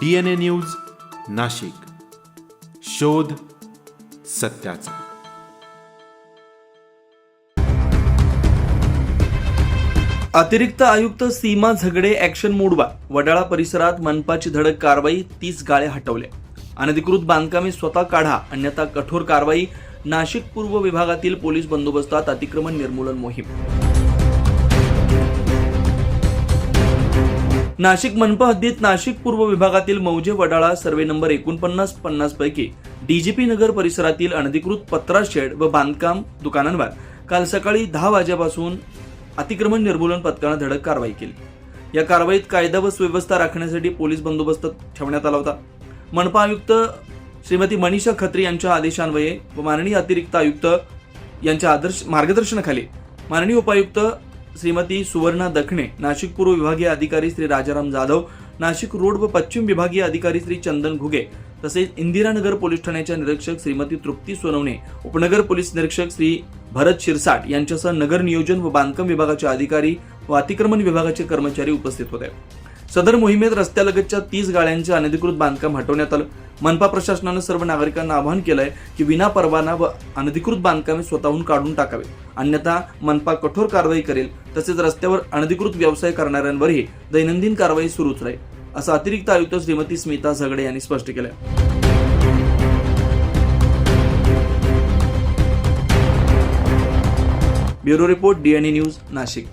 D N A news Nashik. शोध सत्याचा. अतिरिक्त आयुक्त सीमा झगडे ऍक्शन मोडवा. वडाळा परिसरात मनपाची धडक कारवाई तीस गाळे हटवले. अनधिकृत बांधकामे स्वतः काढा अन्यथा कठोर कारवाई. नाशिक पूर्व विभागातील पोलीस बंदोबस्तात अतिक्रमण निर्मूलन मोहीम. नाशिक मनपा हद्दीत नाशिक पूर्व विभागातील मौजे वडाळा सर्वे नंबर एकोणपन्नास पन्नास पैकी डीजीपी नगर परिसरातील अनधिकृत पत्रा शेड व बांधकाम दुकानांवर काल सकाळी दहा वाजेपासून अतिक्रमण निर्मूलन पथकानं धडक कारवाई केली. या कारवाईत कायदा व सुव्यवस्था राखण्यासाठी पोलीस बंदोबस्त ठेवण्यात आला होता. मनपा आयुक्त श्रीमती मनीषा खत्री यांच्या आदेशान्वये व माननीय अतिरिक्त आयुक्त यांच्या आदर्श मार्गदर्शनाखाली माननीय उपायुक्त श्रीमती सुवर्णा दखणे नाशिक पूर्व विभागीय अधिकारी श्री राजाराम जाधव नाशिक रोड व पश्चिम विभागीय अधिकारी श्री चंदन घुगे तसेच इंदिरानगर पोलीस ठाण्याच्या निरीक्षक श्रीमती तृप्ती सोनवणे उपनगर पोलीस निरीक्षक श्री भरत शिरसाट यांच्यासह नगर नियोजन व बांधकाम विभागाचे अधिकारी व अतिक्रमण विभागाचे कर्मचारी उपस्थित होते. सदर मोहिमेत रस्त्यालगतच्या तीस गाड्यांचे अनधिकृत बांधकाम हटवण्यात आलं. मनपा प्रशासनानं सर्व नागरिकांना आवाहन केलंय की विना परवाना व अनधिकृत बांधकामे स्वतःहून काढून टाकावे. अन्यथा मनपा कठोर कारवाई करेल तसेच रस्त्यावर अनधिकृत व्यवसाय करणाऱ्यांवरही दैनंदिन कारवाई सुरूच राहील असं अतिरिक्त आयुक्त श्रीमती स्मिता झगडे यांनी स्पष्ट केलं bureau report DNA news Nashik.